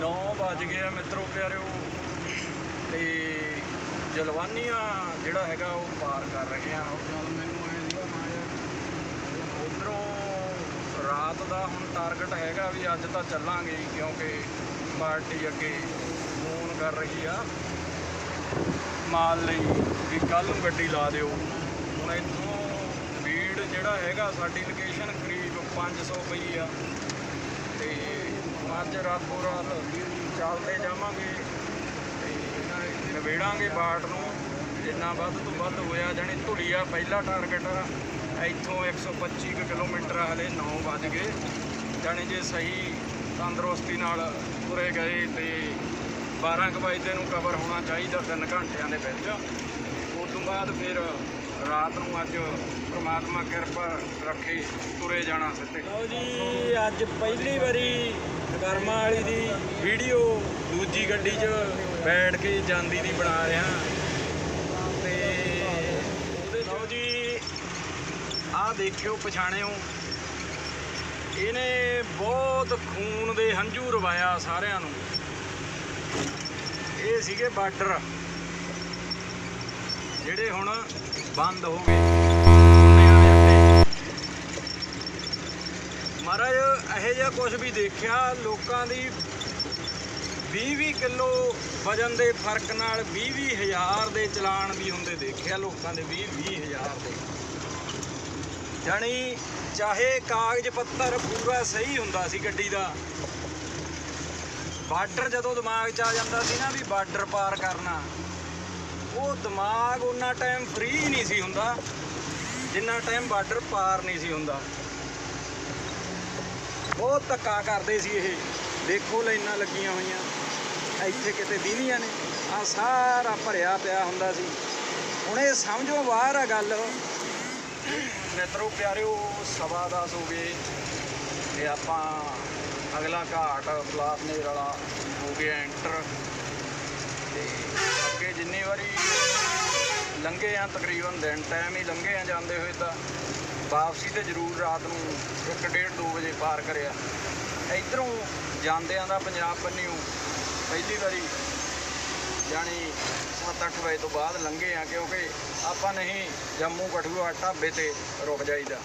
9 ਵਜ ਗਏ ਆ ਮਿੱਤਰੋ ਪਿਆਰਿਓ। ਤੇ ਜਲਵਾਨੀਆਂ ਜਿਹੜਾ ਹੈਗਾ ਉਹ ਪਾਰ ਕਰ ਰਹੇ ਆ। ਨਾਲ ਮੈਨੂੰ ਐ ਸੀਗਾ ਮੈਂ ਉਧਰੋਂ ਰਾਤ ਦਾ ਹੁਣ ਟਾਰਗੇਟ ਹੈਗਾ ਵੀ ਅੱਜ ਤਾਂ ਚੱਲਾਂਗੇ ਕਿਉਂਕਿ ਪਾਰਟੀ ਅੱਗੇ ਫੋਨ ਕਰ ਰਹੀ ਆ। ਮਾਲ ਲਈ ਵੀ ਕੱਲ ਨੂੰ ਗੱਡੀ ਲਾ ਦਿਓ। ਹੁਣ ਇੱਥੋਂ ਭੀੜ ਜਿਹੜਾ ਹੈਗਾ ਸਾਡੀ ਲੋਕੇਸ਼ਨ ਕਰੀਬ 500 ਪਈ ਆ। ਤੇ ਅੱਜ ਰਾਤੋਂ ਰਾਤ ਚੱਲਦੇ ਜਾਵਾਂਗੇ ਤੇ ਨਵੇੜਾਂਗੇ ਬਾਟ ਨੂੰ। ਜਿੰਨਾ ਵੱਧ ਤੋਂ ਵੱਧ ਹੋਇਆ ਜਾਣੀ ਧੁਲੀਆ ਪਹਿਲਾ ਟਾਰਗੇਟ ਆ। ਇੱਥੋਂ 125 ਕੁ ਕਿਲੋਮੀਟਰ ਆ, ਹਲੇ 9 ਵੱਜ ਗਏ। ਜਾਣੀ ਜੇ ਸਹੀ ਤੰਦਰੁਸਤੀ ਨਾਲ ਤੁਰੇ ਗਏ ਤੇ 12 ਕੁ ਵਜੇ ਨੂੰ ਕਵਰ ਹੋਣਾ ਚਾਹੀਦਾ 3 ਘੰਟਿਆਂ ਦੇ ਵਿੱਚ। ਉਸ ਤੋਂ ਬਾਅਦ ਫਿਰ ਰਾਤ ਨੂੰ ਅੱਜ ਪ੍ਰਮਾਤਮਾ ਕਿਰਪਾ ਰੱਖੇ ਤੁਰੇ ਜਾਣਾ ਸਿੱਧੇ। ਲਓ ਜੀ, ਅੱਜ ਪਹਿਲੀ ਵਾਰੀ ਕਰਮਾ ਵਾਲੀ ਦੀ ਵੀਡੀਓ ਦੂਜੀ ਗੱਡੀ 'ਚ ਬੈਠ ਕੇ ਜਾਂਦੀ ਦੀ ਬਣਾ ਰਿਹਾ। ਤੇ ਉਹਦੇ ਲਓ ਜੀ, ਆਹ ਦੇਖਿਓ, ਪਛਾਣਿਓ। ਇਹਨੇ ਬਹੁਤ ਖੂਨ ਦੇ ਹੰਝੂ ਰਵਾਇਆ ਸਾਰਿਆਂ ਨੂੰ। ਇਹ ਸੀਗੇ ਬਾਰਡਰ। ਜਿਹੜੇ ਹੁਣ ਬੰਦ ਹੋ ਗਏ। ਮਹਾਰਾਜ, ਇਹੋ ਜਿਹਾ ਕੁਝ ਵੀ ਦੇਖਿਆ, ਲੋਕਾਂ ਦੀ 20-20 ਕਿਲੋ ਵਜਨ ਦੇ ਫ਼ਰਕ ਨਾਲ 20-20 ਹਜ਼ਾਰ ਦੇ ਚਲਾਨ ਵੀ ਹੁੰਦੇ ਦੇਖਿਆ, ਲੋਕਾਂ ਦੇ 20-20 ਹਜ਼ਾਰ ਦੇ। ਜਾਣੀ ਚਾਹੇ ਕਾਗਜ਼ ਪੱਤਰ ਪੂਰਾ ਸਹੀ ਹੁੰਦਾ ਸੀ ਗੱਡੀ ਦਾ, ਬਾਰਡਰ ਜਦੋਂ ਦਿਮਾਗ 'ਚ ਆ ਜਾਂਦਾ ਸੀ ਨਾ ਵੀ ਬਾਰਡਰ ਪਾਰ ਕਰਨਾ। ਉਹ ਦਿਮਾਗ ਉਹਨਾਂ ਟਾਈਮ ਫ੍ਰੀ ਨਹੀਂ ਸੀ ਹੁੰਦਾ, ਜਿੰਨਾ ਟਾਈਮ ਬਾਰਡਰ ਪਾਰ ਨਹੀਂ ਸੀ ਹੁੰਦਾ। ਬਹੁਤ ਧੱਕਾ ਕਰਦੇ ਸੀ ਇਹ। ਦੇਖੋ ਲਾਈਨਾਂ ਲੱਗੀਆਂ ਹੋਈਆਂ। ਇੱਥੇ ਕਿਤੇ ਦੀਨੀਆਂ ਨੇ। ਆ ਸਾਰਾ ਭਰਿਆ ਪਿਆ ਹੁੰਦਾ ਸੀ। ਹੁਣ ਇਹ ਸਮਝੋ ਬਾਹਰ ਆ ਗੱਲ। ਮਿੱਤਰੋ, ਪਿਆਰਿਓ, ਸਵਾ ਦਸ ਹੋ ਗਏ ਤੇ ਆਪਾਂ ਅਗਲਾ ਘਾਟ ਬਲਾਸਨੇਰ ਵਾਲਾ ਹੋ ਗਿਆ ਐਂਟਰ ਤੇ ਜਿੰਨੀ ਵਾਰੀ ਲੰਘੇ ਆ ਤਕਰੀਬਨ ਦਿਨ ਟਾਈਮ ਹੀ ਲੰਘੇ ਆ ਜਾਂਦੇ ਹੋਏ ਤਾਂ ਵਾਪਸੀ ਤੇ ਜ਼ਰੂਰ ਰਾਤ ਨੂੰ 1:30 2 ਵਜੇ ਪਾਰ ਕਰਿਆ। ਇਧਰੋਂ ਜਾਂਦਿਆਂ ਦਾ ਪੰਜਾਬ ਪੰਨਿਓ ਪਹਿਲੀ ਵਾਰੀ ਜਾਣੀ 7-8 ਵਜੇ ਤੋਂ ਬਾਅਦ ਲੰਘੇ ਆ ਕਿਉਂਕਿ ਆਪਾਂ ਨਹੀਂ ਜੰਮੂ ਕਠੂਆ ਢਾਬੇ ਤੇ ਰੁਕ ਜਾਈਦਾ।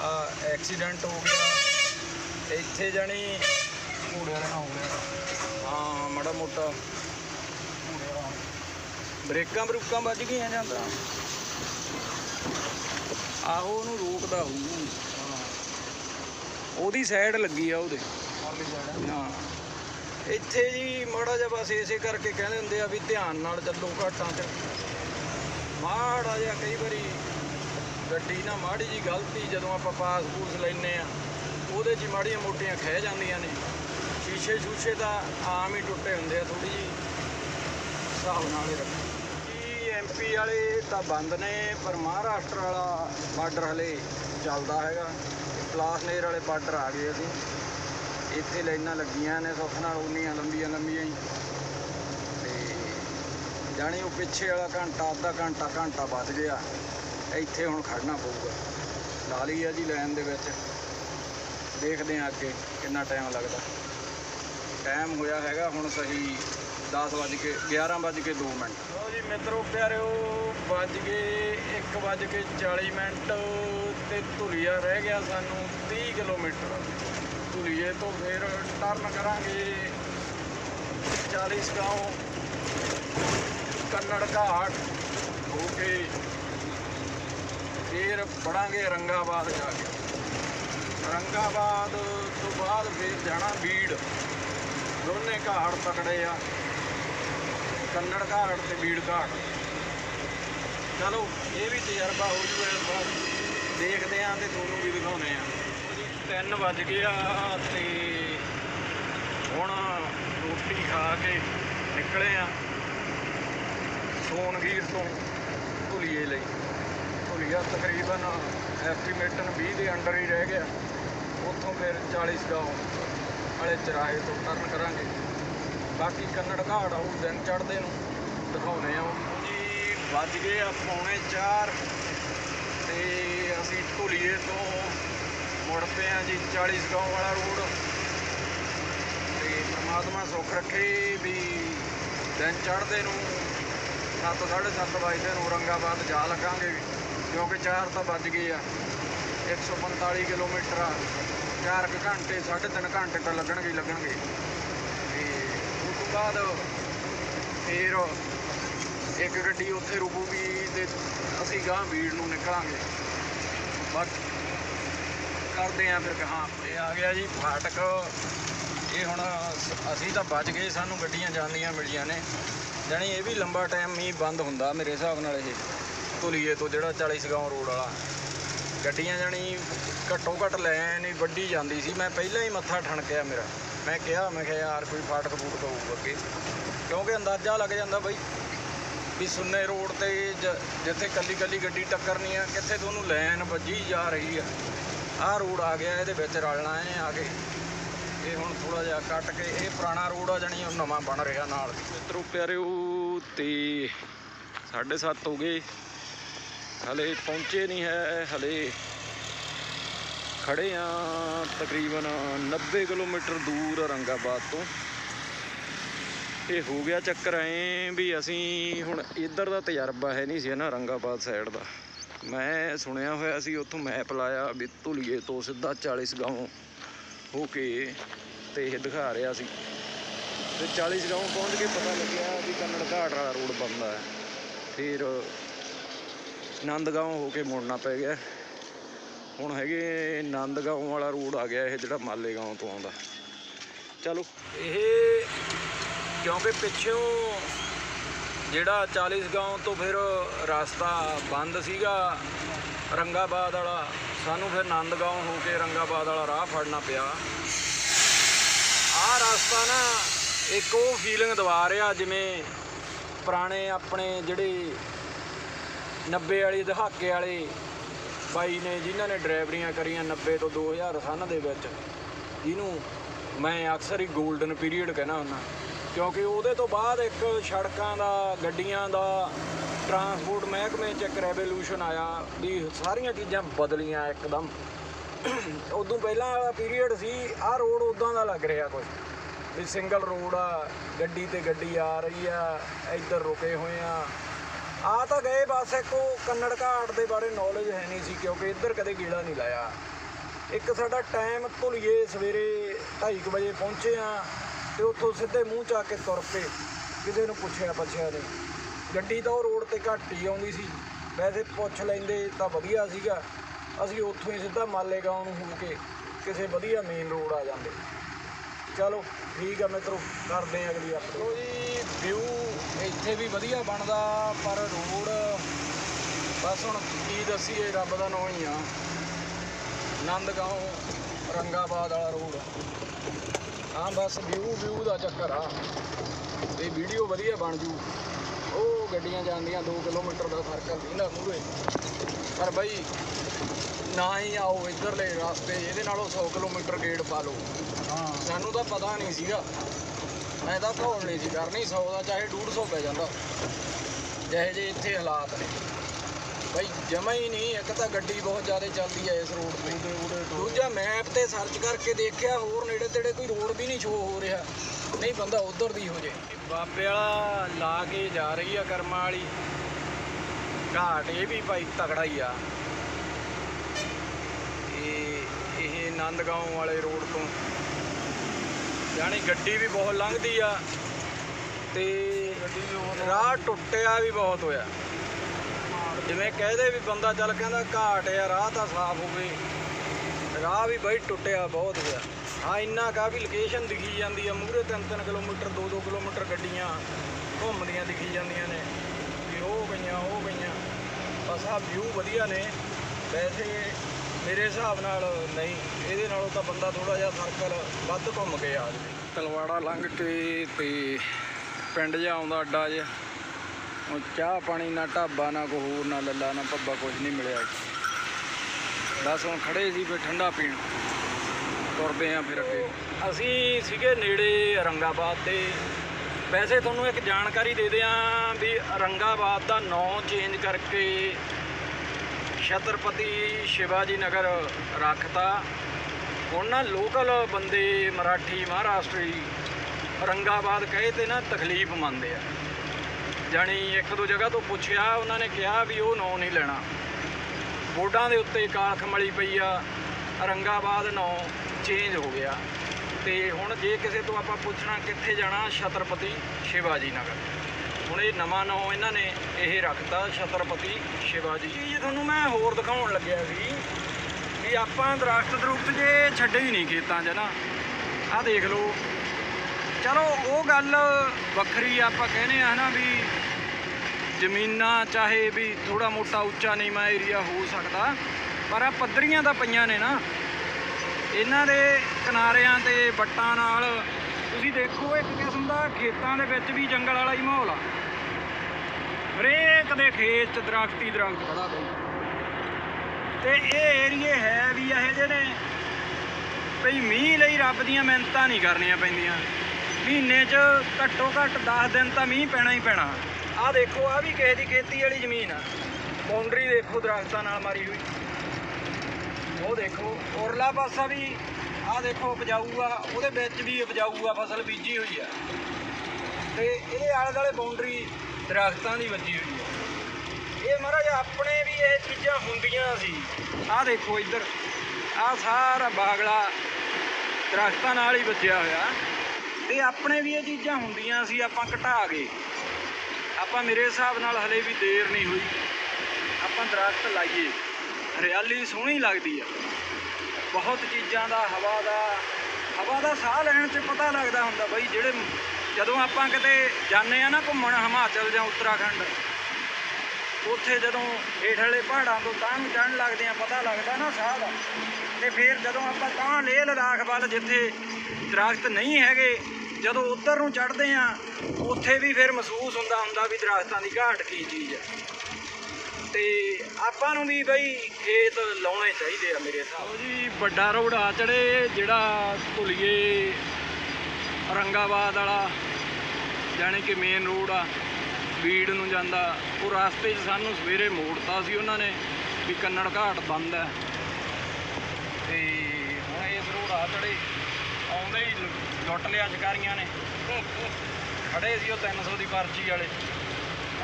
ਆ ਐਕਸੀਡੈਂਟ ਹੋ ਗਿਆ। ਇੱਥੇ ਜਾਣੀ ਘੋੜੇ ਵਾਲਾ ਹੋ ਗਿਆ। ਹਾਂ ਮਾੜਾ ਮੋਟਾ ਬ੍ਰੇਕਾਂ ਬਰੂਕਾਂ ਵੱਜ ਗਈਆਂ ਜਾਂਦਾ ਆਹੋ ਉਹਨੂੰ ਰੋਕਦਾ ਹੋਊ। ਉਹਦੀ ਸਾਈਡ ਲੱਗੀ ਆ ਉਹਦੇ। ਹਾਂ। ਇੱਥੇ ਜੀ ਮਾੜਾ ਜਿਹਾ ਬਸ ਇਸੇ ਕਰਕੇ ਕਹਿੰਦੇ ਹੁੰਦੇ ਆ ਵੀ ਧਿਆਨ ਨਾਲ ਚੱਲੋ ਘਾਟਾਂ 'ਚ ਮਾੜਾ ਜਿਹਾ ਕਈ ਵਾਰੀ ਗੱਡੀ ਨਾ ਮਾੜੀ ਜੀ ਗਲਤੀ ਜਦੋਂ ਆਪਾਂ ਪਾਸ ਪੂਸ ਲੈਨੇ ਆ ਉਹਦੇ 'ਚ ਮਾੜੀਆਂ ਮੋਟੀਆਂ ਖਹਿ ਜਾਂਦੀਆਂ ਨੇ। ਸ਼ੀਸ਼ੇ ਸ਼ੂਸ਼ੇ ਤਾਂ ਆਮ ਹੀ ਟੁੱਟੇ ਹੁੰਦੇ ਆ ਥੋੜੀ ਜੀ ਹਿਸਾਬ ਨਾਲ ਹੀ ਰੱਖੋ। ਐਮਪੀ ਵਾਲੇ ਤਾਂ ਬੰਦ ਨੇ, ਪਰ ਮਹਾਰਾਸ਼ਟਰ ਵਾਲਾ ਬਾਰਡਰ ਹਲੇ ਚੱਲਦਾ ਹੈਗਾ। ਪਲਾਸਨੇਰ ਵਾਲੇ ਬਾਰਡਰ ਆ ਗਏ ਅਸੀਂ ਇੱਥੇ ਲਾਈਨਾਂ ਲੱਗੀਆਂ ਨੇ ਸੁੱਖ ਨਾਲ, ਉਨੀਆਂ ਲੰਬੀਆਂ ਲੰਬੀਆਂ ਹੀ। ਤੇ ਜਾਣੀ ਉਹ ਪਿੱਛੇ ਵਾਲਾ ਘੰਟਾ, ਅੱਧਾ ਘੰਟਾ ਘੰਟਾ ਵੱਧ ਗਿਆ। ਇੱਥੇ ਹੁਣ ਖੜਨਾ ਪਊਗਾ। ਲਾ ਲਈ ਆ ਜੀ ਲਾਈਨ ਦੇ ਵਿੱਚ। ਦੇਖਦੇ ਆ ਅੱਗੇ ਕਿੰਨਾ ਟਾਈਮ ਲੱਗਦਾ। ਟਾਈਮ ਹੋਇਆ ਹੈਗਾ ਹੁਣ ਸਹੀ 10 ਵੱਜ ਕੇ 11 ਵੱਜ ਕੇ 2 ਮਿੰਟ। ਲਓ ਜੀ ਮਿੱਤਰੋ, ਪਿਆਰਿਓ, ਵੱਜ ਗਏ 1 ਵੱਜ ਕੇ 40 ਮਿੰਟ ਤੇ ਧੁਰੀਆ ਰਹਿ ਗਿਆ ਸਾਨੂੰ 30 ਕਿਲੋਮੀਟਰ। ਧੁਰੀਏ ਤੋਂ ਫਿਰ ਟਰਨ ਕਰਾਂਗੇ 40 ਗਾਉਂ ਕੰਨੜ ਘਾਟ। ਹੋ ਕੇ ਫਿਰ ਪੜਾਂਗੇ ਰੰਗਾਬਾਦ ਜਾ ਕੇ। ਰੰਗਾਬਾਦ ਤੋਂ ਬਾਅਦ ਫਿਰ ਜਾਣਾ ਬੀੜ। ਦੋਨੇ ਘਾਟ ਤਕੜੇ ਆ। ਕੰਨੜ ਘਾਟ ਤੇ ਬੀੜ ਘਾਟ। ਚਲੋ ਇਹ ਵੀ ਤਜਰਬਾ ਹੋ ਜੂਗਾ ਵਾਰ। ਦੇਖਦੇ ਆਂ ਤੇ ਤੁਹਾਨੂੰ ਵੀ ਦਿਖਾਉਨੇ ਆ। 3 ਵੱਜ ਗਿਆ ਤੇ ਹੁਣ ਰੋਟੀ ਖਾ ਕੇ ਨਿਕਲੇ ਆ ਸੋਨਗੀਰ ਤੋਂ ਧੁਲੀਏ ਲਈ। ਧੁਲੀਆ ਤਕਰੀਬਨ ਐਸਟੀਮੇਟਨ 20 ਦੇ ਅੰਡਰ ਹੀ ਰਹਿ ਗਿਆ। ਉੱਥੋਂ ਫਿਰ 40 ਗਾਉਂ ਵਾਲੇ ਚਰਾਹੇ ਤੋਂ ਟਰਨ ਕਰਾਂਗੇ। ਬਾਕੀ ਕੰਨੜ ਘਾਟ ਆਉ ਦਿਨ ਚੜ੍ਹਦੇ ਨੂੰ ਦਿਖਾਉਨੇ ਆ ਜੀ ਵੱਜ ਗਏ ਆ ਪੌਣੇ 4 ਤੇ ਅਸੀਂ ਧੁਲੀਏ ਤੋਂ ਮੁੜ ਪਏ ਆ ਜੀ 40 ਗਾਉਂ ਵਾਲਾ ਰੋਡ। ਪਰਮਾਤਮਾ ਸੁੱਖ ਰੱਖੇ ਵੀ ਦਿਨ ਚੜ੍ਹਦੇ ਨੂੰ 7:30 ਵਜੇ ਨੂੰ ਔਰੰਗਾਬਾਦ ਜਾ ਲੱਗਾਂਗੇ, ਕਿਉਂਕਿ 4 ਤਾਂ ਵੱਜ ਗਏ ਆ। 145 ਕਿਲੋਮੀਟਰ ਆ। 4 ਕੁ ਘੰਟੇ 3.5 ਘੰਟੇ ਤਾਂ ਲੱਗਣਗੇ ਹੀ ਲੱਗਣਗੇ। ਬਾਅਦ ਫਿਰ ਇੱਕ ਗੱਡੀ ਉੱਥੇ ਰੁਕੂਗੀ ਤੇ ਅਸੀਂ ਗਾਂ ਭੀੜ ਨੂੰ ਨਿਕਲਾਂਗੇ। ਬਸ ਕਰਦੇ ਆਂ ਫਿਰ ਕਹਾਂ ਇਹ ਆ ਗਿਆ ਜੀ ਫਾਟਕ। ਇਹ ਹੁਣ ਸ- ਅਸੀਂ ਤਾਂ ਬਚ ਗਏ, ਸਾਨੂੰ ਗੱਡੀਆਂ ਜਾਂਦੀਆਂ ਮਿਲੀਆਂ ਨੇ। ਜਾਣੀ ਇਹ ਵੀ ਲੰਬਾ ਟਾਈਮ ਹੀ ਬੰਦ ਹੁੰਦਾ ਮੇਰੇ ਹਿਸਾਬ ਨਾਲ ਇਹ। ਧੁਲੀਏ ਤੋਂ ਜਿਹੜਾ 40 ਗਾਉਂ ਰੋਡ ਵਾਲਾ। ਗੱਡੀਆਂ ਜਾਣੀ ਘੱਟੋ ਘੱਟ ਲੈਣ ਹੀ ਵੱਡੀ ਜਾਂਦੀ ਸੀ। ਮੈਂ ਪਹਿਲਾਂ ਹੀ ਮੱਥਾ ਠਣਕਿਆ ਮੇਰਾ। ਮੈਂ ਕਿਹਾ ਮੈਂ ਕਿਹਾ, ਯਾਰ ਕੋਈ ਫਾਟਕ ਫੂਟ ਹੋਊ ਅੱਗੇ। ਕਿਉਂਕਿ ਅੰਦਾਜ਼ਾ ਲੱਗ ਜਾਂਦਾ ਬਈ, ਵੀ ਸੁੰਨੇ ਰੋਡ ਤੇ ਜ- ਜਿੱਥੇ ਕੱਲੀ ਕੱਲੀ ਗੱਡੀ ਟੱਕਰਨੀ ਆ, ਕਿੱਥੇ ਤੁਹਾਨੂੰ ਲੈਨ ਵੱਜੀ ਜਾ ਰਹੀ ਆ। ਆਹ ਰੋਡ ਆ ਗਿਆ, ਇਹਦੇ ਵਿੱਚ ਰਲਣਾ ਇਹਨੇ ਆ ਕੇ। ਇਹ ਹੁਣ ਥੋੜਾ ਜਿਹਾ ਕੱਟ ਕੇ, ਇਹ ਪੁਰਾਣਾ ਰੋਡ ਆ ਜਾਣੀ, ਉਹ ਨਵਾਂ ਬਣ ਰਿਹਾ ਨਾਲ। ਮਿੱਤਰੋ, ਪਿਆਰਿਓ, ਤੇ 7:30 ਹੋ ਗਏ। ਹਲੇ ਪਹੁੰਚੇ ਨਹੀਂ ਹੈ, ਹਲੇ ਖੜੇ ਆ ਤਕਰੀਬਨ 90 ਕਿਲੋਮੀਟਰ ਦੂਰ ਔਰੰਗਾਬਾਦ ਤੋਂ। ਇਹ ਹੋ ਗਿਆ ਚੱਕਰ ਐ ਵੀ ਅਸੀਂ ਹੁਣ ਇੱਧਰ ਦਾ ਤਜਰਬਾ ਹੈ ਨਹੀਂ ਸੀ ਨਾ ਔਰੰਗਾਬਾਦ ਸਾਈਡ ਦਾ। ਮੈਂ ਸੁਣਿਆ ਹੋਇਆ ਸੀ, ਉੱਥੋਂ ਮੈਪ ਲਾਇਆ ਵੀ ਧੁਲੀਏ ਤੋਂ ਸਿੱਧਾ 40 ਗਾਉਂ ਹੋ ਕੇ ਤੇ ਇਹ ਦਿਖਾ ਰਿਹਾ ਸੀ। ਤੇ 40 ਗਾਉਂ ਪਹੁੰਚ ਕੇ ਪਤਾ ਲੱਗਿਆ ਵੀ ਕੰਨੜ ਘਾਟ ਵਾਲਾ ਰੋਡ ਬੰਦਾ ਹੈ। ਫਿਰ ਨੰਦਗਾਉਂ ਹੋ ਕੇ ਮੁੜਨਾ ਪੈ ਗਿਆ। ਹੁਣ ਹੈਗੇ ਨੰਦਗਾਉਂ ਵਾਲਾ ਰੋਡ ਆ ਗਿਆ ਇਹ, ਜਿਹੜਾ ਮਾਲੇਗਾਉਂ ਤੋਂ ਆਉਂਦਾ। ਚਲੋ। ਇਹ ਕਿਉਂਕਿ ਪਿੱਛੋਂ ਜਿਹੜਾ 40 ਗਾਉਂ ਤੋਂ ਫਿਰ ਰਸਤਾ ਬੰਦ ਸੀਗਾ, ਰੰਗਾਬਾਦ ਵਾਲਾ, ਸਾਨੂੰ ਫਿਰ ਨੰਦਗਾਉਂ ਹੋ ਕੇ ਰੰਗਾਬਾਦ ਵਾਲਾ ਰਾਹ ਫੜਨਾ ਪਿਆ। ਆਹ ਰਸਤਾ ਨਾ ਇੱਕ ਉਹ ਫੀਲਿੰਗ ਦਵਾ ਰਿਹਾ ਜਿਵੇਂ ਪੁਰਾਣੇ ਆਪਣੇ ਜਿਹੜੇ 90 ਵਾਲੇ ਦਹਾਕੇ ਵਾਲੇ ਬਾਈ ਨੇ ਜਿਨ੍ਹਾਂ ਨੇ ਡਰਾਈਵਰੀਆਂ ਕਰੀਆਂ 90 ਤੋਂ 2000 ਸਨ ਦੇ ਵਿੱਚ, ਜਿਹਨੂੰ ਮੈਂ ਅਕਸਰ ਹੀ 골ਡਨ ਪੀਰੀਅਡ ਕਹਿਣਾ ਹੁੰਦਾ। ਕਿਉਂਕਿ ਉਹਦੇ ਤੋਂ ਬਾਅਦ ਇੱਕ ਸੜਕਾਂ ਦਾ, ਗੱਡੀਆਂ ਦਾ ਟਰਾਂਸਪੋਰਟ ਮਹਿਕਮੇ 'ਚ ਇੱਕ ਰੈਵੋਲੂਸ਼ਨ ਆਇਆ ਵੀ ਸਾਰੀਆਂ ਚੀਜ਼ਾਂ ਬਦਲੀਆਂ ਇੱਕਦਮ। ਉਦੋਂ ਪਹਿਲਾਂ ਵਾਲਾ ਪੀਰੀਅਡ ਸੀ, ਆਹ ਰੋਡ ਉਦਾਂ ਦਾ ਲੱਗ ਰਿਹਾ ਕੁਝ ਵੀ ਸਿੰਗਲ ਰੋਡ ਆ, ਗੱਡੀ ਤੇ ਗੱਡੀ ਆ ਰਹੀ ਆ, ਇੱਧਰ ਰੁਕੇ ਹੋਏ ਆ। ਆ ਤਾਂ ਗਏ ਬਸ ਇੱਕੋ ਕੰਨੜ ਘਾਟ ਦੇ ਬਾਰੇ ਨੌਲੇਜ ਹੈ ਨਹੀਂ ਸੀ ਕਿਉਂਕਿ ਇੱਧਰ ਕਦੇ ਗੇੜਾ ਨਹੀਂ ਲਾਇਆ। ਇੱਕ ਸਾਡਾ ਟਾਈਮ ਭੁੱਲੀਏ ਸਵੇਰੇ 2:30 ਵਜੇ ਪਹੁੰਚੇ ਆ ਤੇ ਉੱਥੋਂ ਸਿੱਧੇ ਮੂੰਹ ਚਾ ਕੇ ਤੁਰ ਪਏ, ਕਿਸੇ ਨੂੰ ਪੁੱਛਿਆ ਪੁੱਛਿਆ ਨਹੀਂ। ਗੱਡੀ ਤਾਂ ਉਹ ਰੋਡ ਤੇ ਘੱਟ ਹੀ ਆਉਂਦੀ ਸੀ। ਵੈਸੇ ਪੁੱਛ ਲੈਂਦੇ ਤਾਂ ਵਧੀਆ ਸੀਗਾ। ਅਸੀਂ ਉੱਥੋਂ ਹੀ ਸਿੱਧਾ ਮਾਲੇਗਾਉਂ ਨੂੰ ਹੋ ਕੇ ਕਿਸੇ ਵਧੀਆ ਮੇਨ ਰੋਡ ਆ ਜਾਂਦੇ। ਚਲੋ, ਠੀਕ ਆ ਮਿੱਤਰੋ, ਕਰਦੇ ਆ ਅਗਲੀ ਅਪਡੇਟ ਜੀ ਵਿਊ ਇੱਥੇ ਵੀ ਵਧੀਆ ਬਣਦਾ, ਪਰ ਰੋਡ ਬਸ ਹੁਣ ਕੀ ਦੱਸੀਏ, ਰੱਬ ਦਾ ਨਾਮ ਹੀ ਆ। ਨੰਦਗਾਉਂ, ਰੰਗਾਬਾਦ ਵਾਲਾ ਰੋਡ ਹਾਂ, ਬਸ ਵਿਊ ਵਿਊ ਦਾ ਚੱਕਰ ਆ। ਤੇ ਵੀਡੀਓ ਵਧੀਆ ਬਣ ਜੂ। ਉਹ ਗੱਡੀਆਂ ਜਾਂਦੀਆਂ 2 ਕਿਲੋਮੀਟਰ ਦਾ ਸਰਕਲ ਇਹਨਾਂ ਮੂਰੇ ਪਰ ਬਈ, ਨਾ ਹੀ ਆਓ ਇੱਧਰਲੇ ਰਸਤੇ, ਇਹਦੇ ਨਾਲੋਂ 100 ਕਿਲੋਮੀਟਰ ਗੇੜ ਪਾ ਲਓ। ਸਾਨੂੰ ਤਾਂ ਪਤਾ ਨਹੀਂ ਸੀਗਾ। ਮੈਂ ਤਾਂ ਘੋਲ ਨਹੀਂ ਸੀ ਕਰਨੀ 100 ਦਾ ਚਾਹੇ 150 ਪੈ ਜਾਂਦਾ। ਜਿਹੇ ਜੇ ਇੱਥੇ ਹਾਲਾਤ ਨੇ। ਬਈ ਜਮਾ ਹੀ ਨਹੀਂ ਇੱਕ ਤਾਂ ਗੱਡੀ ਬਹੁਤ ਜ਼ਿਆਦਾ ਚੱਲਦੀ ਹੈ ਇਸ ਰੋਡ ਤੇ। ਦੂਜਾ ਮੈਪ ਤੇ ਸਰਚ ਕਰਕੇ ਦੇਖਿਆ ਹੋਰ ਨੇੜੇ ਤੇੜੇ ਕੋਈ ਰੋਡ ਵੀ ਨਹੀਂ ਸ਼ੋ ਹੋ ਰਿਹਾ। ਨਹੀਂ ਬੰਦਾ ਉਧਰ ਦੀ ਹੋ ਜੇ। ਬਾਬੇ ਵਾਲਾ ਲਾ ਕੇ ਜਾ ਰਹੀ ਆ ਕਰਮਾਂ ਵਾਲੀ। ਘਾਟ ਇਹ ਵੀ ਭਾਈ ਤਗੜਾ ਹੀ ਆ। ਇਹ ਇਹ ਨੰਦਗਾਉਂ ਵਾਲੇ ਰੋਡ ਤੋਂ। ਯਾਨੀ ਗੱਡੀ ਵੀ ਬਹੁਤ ਲੰਘਦੀ ਆ ਤੇ ਗੱਡੀ ਰਾਹ ਟੁੱਟਿਆ ਵੀ ਬਹੁਤ ਹੋਇਆ। ਜਿਵੇਂ ਕਹਦੇ ਵੀ ਬੰਦਾ ਚੱਲ ਕਹਿੰਦਾ ਘਾਟ ਆ, ਰਾਹ ਤਾਂ ਸਾਫ਼ ਹੋਵੇ। ਰਾਹ ਵੀ ਬਈ ਟੁੱਟਿਆ ਬਹੁਤ ਹੋਇਆ। ਹਾਂ, ਇੰਨਾ ਕਾ ਵੀ ਲੋਕੇਸ਼ਨ ਦਿਖੀ ਜਾਂਦੀ ਆ। ਮੂਹਰੇ 3-3 ਕਿਲੋਮੀਟਰ 2-2 ਕਿਲੋਮੀਟਰ ਗੱਡੀਆਂ ਘੁੰਮਦੀਆਂ ਦਿਖੀ ਜਾਂਦੀਆਂ ਨੇ। ਵੀ ਉਹ ਗਈਆਂ ਉਹ ਗਈਆਂ। ਬਸ ਆ ਵਿਊ ਵਧੀਆ ਨੇ। ਵੈਸੇ ਮੇਰੇ ਹਿਸਾਬ ਨਾਲ ਨਹੀਂ। ਇਹਦੇ ਨਾਲੋਂ ਤਾਂ ਬੰਦਾ ਥੋੜਾ ਜਿਹਾ ਸਰਕਲ ਵੱਧ ਘੁੰਮ ਕੇ ਆ ਜਾਵੇ ਤਲਵਾੜਾ ਲੰਘ ਕੇ ਤੇ ਪਿੰਡ ਜਿਹਾ ਆਉਂਦਾ ਅੱਡਾ ਜਿਹਾ। ਉਹ ਚਾਹ ਪਾਣੀ ਨਾ ਢਾਬਾ ਨਾ ਕੋ ਹੋਰ ਨਾ ਲੱਲਾ ਨਾ ਪੱਬਾ ਕੁਝ ਨਹੀਂ ਮਿਲਿਆ ਬਸ ਹੁਣ ਖੜੇ ਸੀ ਫਿਰ ਠੰਡਾ ਪੀਣ। ਤੁਰਦੇ ਆ ਫਿਰ ਅੱਗੇ। ਅਸੀਂ ਸੀਗੇ ਨੇੜੇ ਔਰੰਗਾਬਾਦ ਦੇ। ਵੈਸੇ ਤੁਹਾਨੂੰ ਇੱਕ ਜਾਣਕਾਰੀ ਦੇ ਦਿਆਂ ਵੀ ਔਰੰਗਾਬਾਦ ਦਾ ਨਾਂ ਚੇਂਜ ਕਰਕੇ ਛਤਰਪਤੀ ਸ਼ਿਵਾਜੀ ਨਗਰ ਰੱਖਤਾ। ਹੁਣ ਨਾ ਲੋਕਲ ਬੰਦੇ ਮਰਾਠੀ ਮਹਾਰਾਸ਼ਟਰੀ ਰੰਗਾਬਾਦ ਕਹੇ ਤੇ ਨਾ ਤਕਲੀਫ ਮੰਨਦੇ ਆ। ਜਾਣੀ ਇੱਕ ਦੋ ਜਗ੍ਹਾ ਤੋਂ ਪੁੱਛਿਆ, ਉਹਨਾਂ ਨੇ ਕਿਹਾ ਵੀ ਉਹ ਨਾਂ ਨਹੀਂ ਲੈਣਾ। ਬੋਰਡਾਂ ਦੇ ਉੱਤੇ ਕਾਲਖ ਮਲੀ ਪਈ ਆ, ਰੰਗਾਬਾਦ ਨਾਂ ਚੇਂਜ ਹੋ ਗਿਆ। ਤੇ ਹੁਣ ਜੇ ਕਿਸੇ ਤੋਂ ਆਪਾਂ ਪੁੱਛਣਾ ਕਿੱਥੇ ਜਾਣਾ, ਛਤਰਪਤੀ ਸ਼ਿਵਾਜੀ ਨਗਰ। ਹੁਣ ਇਹ ਨਵਾਂ ਨਾਂ ਇਹਨਾਂ ਨੇ ਇਹ ਰੱਖਤਾ ਛਤਰਪਤੀ ਸ਼ਿਵਾਜੀ। ਜੀ ਤੁਹਾਨੂੰ ਮੈਂ ਹੋਰ ਦਿਖਾਉਣ ਲੱਗਿਆ ਸੀ ਵੀ ਆਪਾਂ ਦਰਖਤ ਦਰੁਖਤ ਜੇ ਛੱਡੇ ਹੀ ਨਹੀਂ ਖੇਤਾਂ 'ਚ ਨਾ। ਆਹ ਦੇਖ ਲਓ। ਚਲੋ, ਉਹ ਗੱਲ ਵੱਖਰੀ ਆਪਾਂ ਕਹਿੰਦੇ ਆ ਨਾ ਵੀ ਜ਼ਮੀਨਾਂ ਚਾਹੇ ਵੀ ਥੋੜਾ ਮੋਟਾ ਉੱਚਾ ਨੀਵਾਂ ਏਰੀਆ ਹੋ ਸਕਦਾ, ਪਰ ਆ ਪੱਧਰੀਆਂ ਤਾਂ ਪਈਆਂ ਨੇ ਨਾ। ਇਹਨਾਂ ਦੇ ਕਿਨਾਰਿਆਂ ਤੇ ਵੱਟਾਂ ਨਾਲ ਤੁਸੀਂ ਦੇਖੋ ਇੱਕ ਕਿਸਮ ਦਾ ਖੇਤਾਂ ਦੇ ਵਿੱਚ ਵੀ ਜੰਗਲ ਵਾਲਾ ਹੀ ਮਾਹੌਲ ਆ। ਹਰੇਕ ਦੇ ਖੇਤ 'ਚ ਦਰਖਤ ਹੀ ਦਰਖਤ ਖੜਾ ਬਈ ਤੇ ਇਹ ਏਰੀਏ ਹੈ ਵੀ ਇਹੋ ਜਿਹੇ ਨੇ ਭਈ ਮੀਂਹ ਲਈ ਰੱਬ ਦੀਆਂ ਮਿਹਨਤਾਂ ਨਹੀਂ ਕਰਨੀਆਂ ਪੈਂਦੀਆਂ। ਮਹੀਨੇ 'ਚ ਘੱਟੋ ਘੱਟ 10 ਦਿਨ ਤਾਂ ਮੀਂਹ ਪੈਣਾ ਹੀ ਪੈਣਾ। ਆਹ ਦੇਖੋ, ਆਹ ਵੀ ਕਿਸੇ ਦੀ ਖੇਤੀ ਵਾਲੀ ਜ਼ਮੀਨ ਆ। ਬਾਉਂਡਰੀ ਦੇਖੋ ਦਰਖਤਾਂ ਨਾਲ ਮਾਰੀ ਹੋਈ। ਉਹ ਦੇਖੋ ਔਰਲਾ ਪਾਸਾ ਵੀ ਆਹ ਦੇਖੋ ਉਪਜਾਊ ਆ ਉਹਦੇ ਵਿੱਚ ਵੀ ਉਪਜਾਊ ਆ ਫਸਲ ਬੀਜੀ ਹੋਈ ਆ। ਤੇ ਇਹਦੇ ਆਲੇ ਦੁਆਲੇ ਬਾਉਂਡਰੀ ਦਰਖਤਾਂ ਦੀ ਵੱਜੀ ਹੋਈ ਆ। ਇਹ ਮਹਾਰਾਜ ਆਪਣੇ ਵੀ ਇਹ ਚੀਜ਼ਾਂ ਹੁੰਦੀਆਂ ਸੀ। ਆਹ ਦੇਖੋ ਇੱਧਰ, ਆਹ ਸਾਰਾ ਬਾਗਲਾ ਦਰਖਤਾਂ ਨਾਲ ਹੀ ਵੱਜਿਆ ਹੋਇਆ। ਤੇ ਆਪਣੇ ਵੀ ਇਹ ਚੀਜ਼ਾਂ ਹੁੰਦੀਆਂ ਸੀ, ਆਪਾਂ ਘਟਾ ਗਏ ਆਪਾਂ ਮੇਰੇ ਹਿਸਾਬ ਨਾਲ ਹਲੇ ਵੀ ਦੇਰ ਨਹੀਂ ਹੋਈ। ਆਪਾਂ ਦਰਖਤ ਲਾਈਏ। ਹਰਿਆਲੀ ਸੋਹਣੀ ਲੱਗਦੀ ਆ। ਬਹੁਤ ਚੀਜ਼ਾਂ ਦਾ ਹਵਾ ਦਾ ਹਵਾ ਦਾ ਸਾਹ ਲੈਣ 'ਚ ਪਤਾ ਲੱਗਦਾ ਹੁੰਦਾ ਬਈ ਜਿਹੜੇ ਜਦੋਂ ਆਪਾਂ ਕਿਤੇ ਜਾਂਦੇ ਆ ਨਾ ਘੁੰਮਣ ਹਿਮਾਚਲ ਜਾਂ ਉੱਤਰਾਖੰਡ, ਉੱਥੇ ਜਦੋਂ ਹੇਠਲੇ ਪਹਾੜਾਂ ਤੋਂ ਤਾਂ ਨੂੰ ਚੜ੍ਹਨ ਲੱਗਦੇ ਆ, ਪਤਾ ਲੱਗਦਾ ਨਾ ਸਾਹ ਦਾ। ਤੇ ਫਿਰ ਜਦੋਂ ਆਪਾਂ ਤਾਂ ਲੇਹ ਲਦਾਖ ਵੱਲ ਜਿੱਥੇ ਦਰਖਤ ਨਹੀਂ ਹੈਗੇ, ਜਦੋਂ ਉੱਧਰ ਨੂੰ ਚੜ੍ਹਦੇ ਆ, ਉੱਥੇ ਵੀ ਫਿਰ ਮਹਿਸੂਸ ਹੁੰਦਾ ਹੁੰਦਾ ਵੀ ਦਰਖਤਾਂ ਦੀ ਘਾਟ ਕੀ ਚੀਜ਼ ਹੈ। ਤੇ ਆਪਾਂ ਨੂੰ ਵੀ ਬਈ ਖੇਤ ਲਾਉਣੇ ਚਾਹੀਦੇ ਆ ਮੇਰੇ ਹਿਸਾਬ ਨਾਲ। ਜੀ, ਵੱਡਾ ਰੋਡ ਆ ਚੜੇ ਜਿਹੜਾ ਭੁੱਲੀਏ ਔਰੰਗਾਬਾਦ ਵਾਲਾ, ਜਾਣੀ ਕਿ ਮੇਨ ਰੋਡ ਆ, ਬੀੜ ਨੂੰ ਜਾਂਦਾ। ਉਹ ਰਸਤੇ 'ਚ ਸਾਨੂੰ ਸਵੇਰੇ ਮੋੜਤਾ ਸੀ ਉਹਨਾਂ ਨੇ ਵੀ ਕੰਨੜ ਘਾਟ ਬੰਦ ਹੈ ਤੇ ਹੁਣ ਇਸ ਰੋਡ ਆ ਚੜੇ ਆਉਂਦੇ ਹੀ ਲੁੱਟ ਲਿਆ ਸ਼ਿਕਾਰੀਆਂ ਨੇ। ਖੜੇ ਸੀ ਉਹ 300 ਦੀ ਪਰਚੀ ਵਾਲੇ।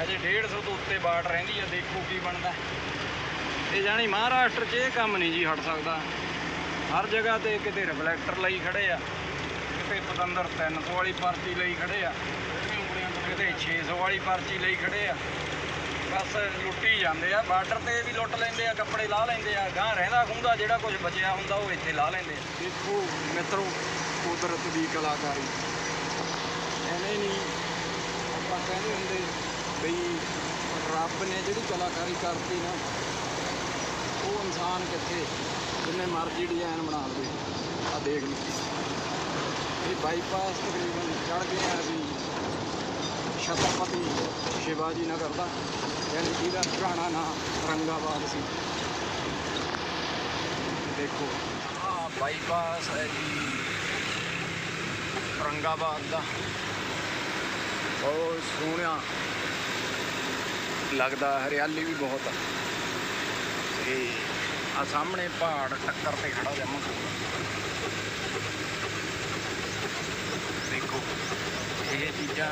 ਅਜੇ 150 ਤੋਂ ਉੱਤੇ ਬਾਟ ਰਹਿੰਦੀ ਆ, ਦੇਖੋ ਕੀ ਬਣਦਾ। ਇਹ ਜਾਣੀ ਮਹਾਰਾਸ਼ਟਰ 'ਚ ਇਹ ਕੰਮ ਨਹੀਂ ਜੀ ਹਟ ਸਕਦਾ। ਹਰ ਜਗ੍ਹਾ ਤੇ ਕਿਤੇ ਰਿਫਲੈਕਟਰ ਲਈ ਖੜੇ ਆ, ਕਿਤੇ ਪਤੰਦਰ 300 ਵਾਲੀ ਪਰਚੀ ਲਈ ਖੜੇ ਆ, ਕਿਤੇ 600 ਵਾਲੀ ਪਰਚੀ ਲਈ ਖੜੇ ਆ। ਬਸ ਲੁੱਟੀ ਜਾਂਦੇ ਆ, ਬਾਰਡਰ ਤੇ ਵੀ ਲੁੱਟ ਲੈਂਦੇ ਆ, ਕੱਪੜੇ ਲਾ ਲੈਂਦੇ ਆ ਗਾਂ ਰਹਿੰਦਾ ਖੁੰਦਾ ਜਿਹੜਾ ਕੁਝ ਬਚਿਆ ਹੁੰਦਾ ਉਹ ਇੱਥੇ ਲਾ ਲੈਂਦੇ ਆ। ਦੇਖੋ ਮਿੱਤਰੋ, ਕੁਦਰਤ ਦੀ ਕਲਾਕਾਰੀ। ਐਵੇਂ ਨਹੀਂ ਆਪਾਂ ਕਹਿੰਦੇ ਹੁੰਦੇ ਨੇ ਜਿਹੜੀ ਕਲਾਕਾਰੀ ਕਰਤੀ ਨਾ, ਉਹ ਇਨਸਾਨ ਕਿੱਥੇ ਜਿੰਨੇ ਮਰਜ਼ੀ ਡਿਜ਼ਾਈਨ ਬਣਾ ਲਵੇ, ਆ ਦੇਖ ਲਓ। ਇਹ ਬਾਈਪਾਸ ਤਕਰੀਬਨ ਚੜ ਗਏ ਆ ਅਸੀਂ ਛਤਰਪਤੀ ਸ਼ਿਵਾਜੀ ਨਗਰ ਦਾ, ਯਾਨੀ ਜਿਹਦਾ ਪੁਰਾਣਾ ਨਾਮ ਰੰਗਾਬਾਦ ਸੀ। ਦੇਖੋ। ਆ ਬਾਈਪਾਸ ਹੈ ਜੀ ਰੰਗਾਬਾਦ ਦਾ। ਬਹੁਤ ਸੋਹਣਾ। ਲੱਗਦਾ, ਹਰਿਆਲੀ ਵੀ ਬਹੁਤ ਆ। ਤੇ ਆ ਸਾਹਮਣੇ ਪਹਾੜ, ਟੱਕਰ ਤੇ ਖੜਾ ਜਮਾ ਦੇਖੋ, ਇਹ ਚੀਜ਼ਾਂ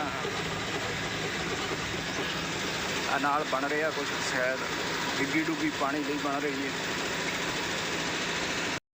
ਆ ਨਾਲ ਬਣ ਰਿਹਾ ਕੁਝ ਸ਼ਾਇਦ ਡਿੱਗੀ ਡੁੱਗੀ ਪਾਣੀ ਲਈ ਬਣ ਰਹੀ ਹੈ।